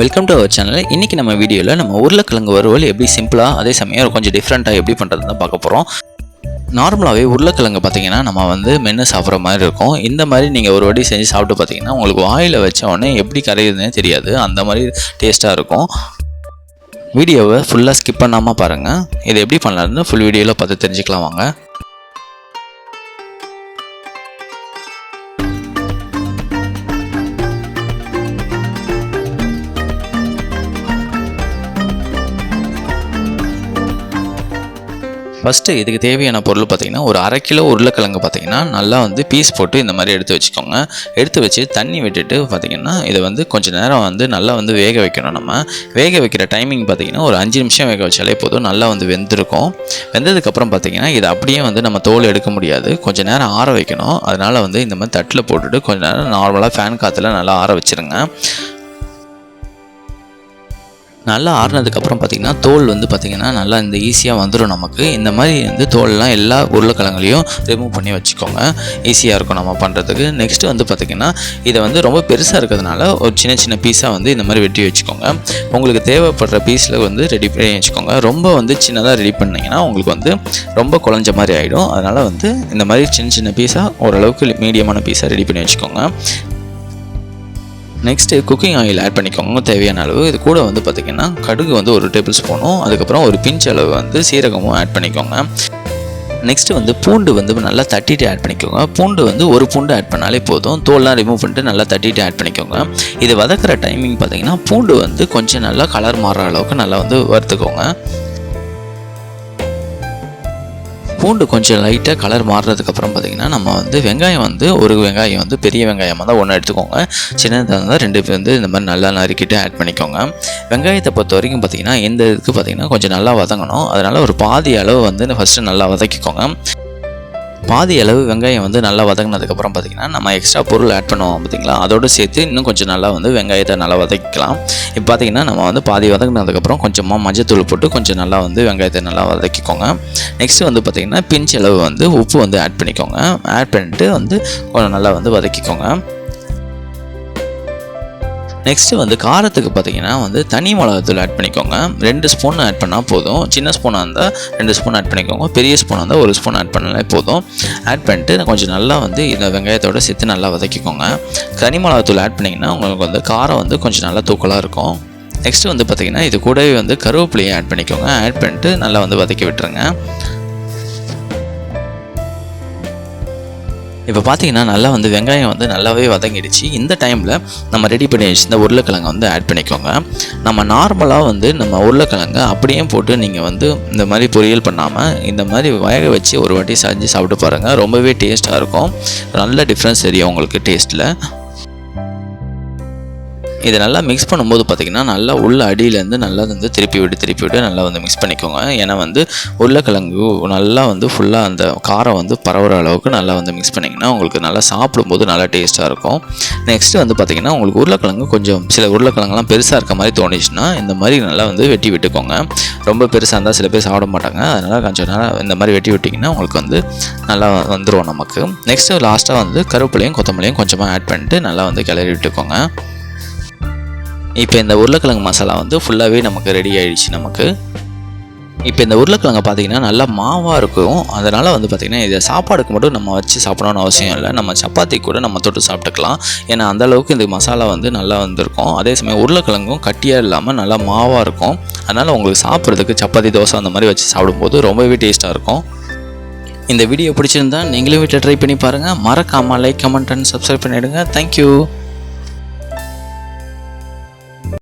Welcome to our channel இன்றைக்கி நம்ம வீடியோவில் நம்ம உருளைக்கிழங்கு வறுவல் எப்படி சிம்பிளாக அதே சமயம் கொஞ்சம் டிஃப்ரெண்ட்டாக எப்படி பண்ணுறதுன்னு தான் பார்க்க போகிறோம் நார்மலாகவே உருளைக்கிழங்கு பார்த்திங்கன்னா நம்ம வந்து மென்று சாப்பிட்ற மாதிரி இருக்கும். இந்த மாதிரி நீங்கள் ஒரு வாட்டி செஞ்சு சாப்பிட்டு பார்த்தீங்கன்னா உங்களுக்கு வாயில் வச்ச உடனே எப்படி கரையுதுன்னே தெரியாது. அந்த மாதிரி டேஸ்ட்டாக இருக்கும். வீடியோவை ஃபுல்லாக ஸ்கிப் பண்ணாமல் பாருங்கள் இதை எப்படி பண்ணலான்னு ஃபுல் வீடியோவில் பார்த்து தெரிஞ்சுக்கலாம் வாங்க. ஃபஸ்ட்டு இதுக்கு தேவையான பொருள் பார்த்தீங்கன்னா ஒரு அரை கிலோ உருளைக்கிழங்கு பார்த்திங்கன்னா நல்லா வந்து பீஸ் போட்டு இந்த மாதிரி எடுத்து வச்சுக்கோங்க. எடுத்து வச்சு தண்ணி விட்டுட்டு பார்த்தீங்கன்னா இதை வந்து கொஞ்சம் நேரம் வந்து நல்லா வந்து வேக வைக்கணும் நம்ம. வேக வைக்கிற டைமிங் பார்த்தீங்கன்னா ஒரு அஞ்சு நிமிஷம் வேக வச்சாலே போதும். நல்லா வந்து வெந்திருக்கும். வெந்ததுக்கப்புறம் பார்த்தீங்கன்னா இதை அப்படியே வந்து நம்ம தோல் எடுக்க முடியாது. கொஞ்சம் நேரம் ஆற வைக்கணும். அதனால் வந்து இந்த மாதிரி தட்டில் போட்டுட்டு கொஞ்சம் நேரம் நார்மலாக ஃபேன் காற்றுல நல்லா ஆற வச்சுருங்க. நல்லா ஆறுனதுக்கப்புறம் பார்த்திங்கன்னா தோல் வந்து பார்த்திங்கன்னா நல்லா இந்த ஈஸியாக வந்துடும் நமக்கு. இந்த மாதிரி வந்து தோல்லாம் எல்லா உருளைக்கிழங்குலையும் ரிமூவ் பண்ணி வச்சுக்கோங்க. ஈஸியாக இருக்கும் நம்ம பண்ணுறதுக்கு நெக்ஸ்ட்டு வந்து பார்த்திங்கன்னா இதை வந்து ரொம்ப பெருசாக இருக்கிறதுனால ஒரு சின்ன சின்ன பீஸாக வந்து இந்த மாதிரி வெட்டி வச்சுக்கோங்க. உங்களுக்கு தேவைப்படுற பீஸில் வந்து ரெடி பண்ணி வச்சுக்கோங்க. ரொம்ப வந்து சின்னதாக ரெடி பண்ணிங்கன்னா உங்களுக்கு வந்து ரொம்ப குழஞ்ச மாதிரி ஆகிடும் அதனால் வந்து இந்த மாதிரி சின்ன சின்ன பீஸாக ஓரளவுக்கு மீடியமான பீஸாக ரெடி பண்ணி வச்சுக்கோங்க. நெக்ஸ்ட்டு குக்கிங் ஆயில் ஆட் பண்ணிக்கோங்க. தேவையான அளவு. இது கூட வந்து பார்த்திங்கன்னா கடுகு வந்து ஒரு டேபிள் ஸ்பூனும் அதுக்கப்புறம் ஒரு பிஞ்ச் அளவு வந்து சீரகமும் ஆட் பண்ணிக்கோங்க. நெக்ஸ்ட்டு வந்து பூண்டு வந்து நல்லா தட்டிட்டு ஆட் பண்ணிக்கோங்க. பூண்டு வந்து ஒரு பூண்டு ஆட் பண்ணாலே போதும். தோல்லாம் ரிமூவ் பண்ணிட்டு நல்லா தட்டிட்டு ஆட் பண்ணிக்கோங்க. இது வதக்கிற டைமிங் பார்த்தீங்கன்னா பூண்டு வந்து கொஞ்சம் நல்லா கலர் மாறுற அளவுக்கு நல்லா வந்து வறுத்துக்கோங்க. பூண்டு கொஞ்சம் லைட்டாக கலர் மாறுறதுக்கப்புறம் பார்த்திங்கன்னா நம்ம வந்து வெங்காயம் வந்து ஒரு வெங்காயம் வந்து பெரிய வெங்காயமாக தான் ஒன்று எடுத்துக்கோங்க. சின்னதாக இருந்தால் ரெண்டு பேர் வந்து இந்த மாதிரி நல்லா நறுக்கிட்டு ஆட் பண்ணிக்கோங்க. வெங்காயத்தை பொறுத்த வரைக்கும் பார்த்திங்கன்னா இந்த இதுக்கு பார்த்திங்கன்னா கொஞ்சம் நல்லா வதங்கணும். அதனால் ஒரு பாதி அளவு வந்து ஃபஸ்ட்டு நல்லா வதக்கிக்கோங்க. பாதி அளவு வெங்காயம் வந்து நல்லா வதங்கினதுக்கப்புறம் பார்த்திங்கன்னா நம்ம எக்ஸ்ட்ரா பொருள் ஆட் பண்ணுவோம் பார்த்திங்களா? அதோடு சேர்த்து இன்னும் கொஞ்சம் நல்லா வந்து வெங்காயத்தை நல்லா வதக்கிக்கலாம். இப்போ பார்த்திங்கன்னா நம்ம வந்து பாதி வதங்கினதுக்கப்புறம் கொஞ்சமாக மஞ்சத்தூள் போட்டு கொஞ்சம் நல்லா வந்து வெங்காயத்தை நல்லா வதக்கிக்கோங்க. நெக்ஸ்ட்டு வந்து பார்த்திங்கன்னா பிஞ்ச் அளவு வந்து உப்பு வந்து ஆட் பண்ணிக்கோங்க. ஆட் பண்ணிட்டு வந்து கொஞ்சம் நல்லா வந்து வதக்கிக்கோங்க. நெக்ஸ்ட்டு வந்து காரத்துக்கு பார்த்தீங்கன்னா வந்து தனி மிளகாத்தூள் ஆட் பண்ணிக்கோங்க. ரெண்டு ஸ்பூன் ஆட் பண்ணால் போதும். சின்ன ஸ்பூனாக இருந்தால் ரெண்டு ஸ்பூன் ஆட் பண்ணிக்கோங்க. பெரிய ஸ்பூனாக இருந்தால் ஒரு ஸ்பூன் ஆட் பண்ணாலே போதும். ஆட் பண்ணிட்டு கொஞ்சம் நல்லா வந்து இந்த வெங்காயத்தோடு சேர்த்து நல்லா வதக்கிக்கோங்க. தனி மிளகாத்தூள் ஆட் பண்ணிங்கன்னா உங்களுக்கு வந்து காரம் வந்து கொஞ்சம் நல்லா தூக்கலாக இருக்கும். நெக்ஸ்ட்டு வந்து பார்த்திங்கன்னா இது கூடவே வந்து கருவேப்பிலையை ஆட் பண்ணிக்கோங்க. ஆட் பண்ணிட்டு நல்லா வந்து வதக்கி விட்டுருங்க. இப்போ பார்த்தீங்கன்னா நல்லா வந்து வெங்காயம் வந்து நல்லாவே வதங்கிடுச்சு. இந்த டைமில் நம்ம ரெடி பண்ணி வச்சுருந்த உருளைக்கிழங்கை வந்து ஆட் பண்ணிக்கோங்க. நம்ம நார்மலாக வந்து நம்ம உருளைக்கிழங்கு அப்படியே போட்டு நீங்கள் வந்து இந்த மாதிரி பொரியல் பண்ணாமல் இந்த மாதிரி வேக வச்சு ஒரு வாட்டி செஞ்சு சாப்பிட்டு பாருங்கள் ரொம்பவே டேஸ்ட்டாக இருக்கும். நல்ல டிஃப்ரென்ஸ் தெரியும் உங்களுக்கு டேஸ்ட்டில் இதை நல்லா மிக்ஸ் பண்ணும்போது பார்த்திங்கன்னா நல்லா உள்ள அடியிலேருந்து நல்லா வந்து திருப்பி விட்டு திருப்பி விட்டு நல்லா வந்து மிக்ஸ் பண்ணிக்கோங்க. ஏன்னா வந்து உருளைக்கிழங்கு நல்லா வந்து ஃபுல்லாக அந்த காரம் வந்து பரவுற அளவுக்கு நல்லா வந்து மிக்ஸ் பண்ணிங்கன்னா உங்களுக்கு நல்லா சாப்பிடும்போது நல்லா டேஸ்ட்டாக இருக்கும். நெக்ஸ்ட்டு வந்து பார்த்திங்கன்னா உங்களுக்கு உருளைக்கிழங்கு கொஞ்சம் சில உருளைக்கிழங்குலாம் பெருசாக இருக்க மாதிரி தோணுச்சுன்னா இந்த மாதிரி நல்லா வந்து வெட்டி விட்டுக்கோங்க. ரொம்ப பெருசாக இருந்தால் சில பேர் சாப்பிட மாட்டாங்க. அதனால் கொஞ்சம் நேரம் இந்த மாதிரி வெட்டி விட்டிங்கன்னா உங்களுக்கு வந்து நல்லா வந்துடும் நமக்கு. நெக்ஸ்ட்டு லாஸ்ட்டாக வந்து கருவேப்பிலையும் கொத்தமல்லியும் கொஞ்சமாக ஆட் பண்ணிட்டு நல்லா வந்து கிளறி விட்டுக்கோங்க. இப்போ இந்த உருளைக்கிழங்கு மசாலா வந்து ஃபுல்லாகவே நமக்கு ரெடி ஆகிடுச்சு நமக்கு. இப்போ இந்த உருளைக்கிழங்கு பார்த்தீங்கன்னா நல்லா மாவாக இருக்கும். அதனால் வந்து பார்த்திங்கன்னா இதை சாப்பாடுக்கு மட்டும் நம்ம வச்சு சாப்பிடணும்னு அவசியம் இல்லை. நம்ம சப்பாத்தி கூட நம்ம தொட்டு சாப்பிட்டுக்கலாம். ஏன்னா அந்த அளவுக்கு இந்த மசாலா வந்து நல்லா வந்திருக்கும். அதே சமயம் உருளைக்கிழங்கும் கட்டியாக இல்லாமல் நல்லா மாவாக இருக்கும். அதனால் உங்களுக்கு சாப்பிட்றதுக்கு சப்பாத்தி தோசை அந்த மாதிரி வச்சு சாப்பிடும்போது ரொம்பவே டேஸ்ட்டாக இருக்கும். இந்த வீடியோ பிடிச்சிருந்தா நீங்களும் வீட்டில் ட்ரை பண்ணி பாருங்கள் மறக்காமல் லைக் கமெண்ட் அண்ட் சப்ஸ்கிரைப் பண்ணிவிடுங்க தேங்க்யூ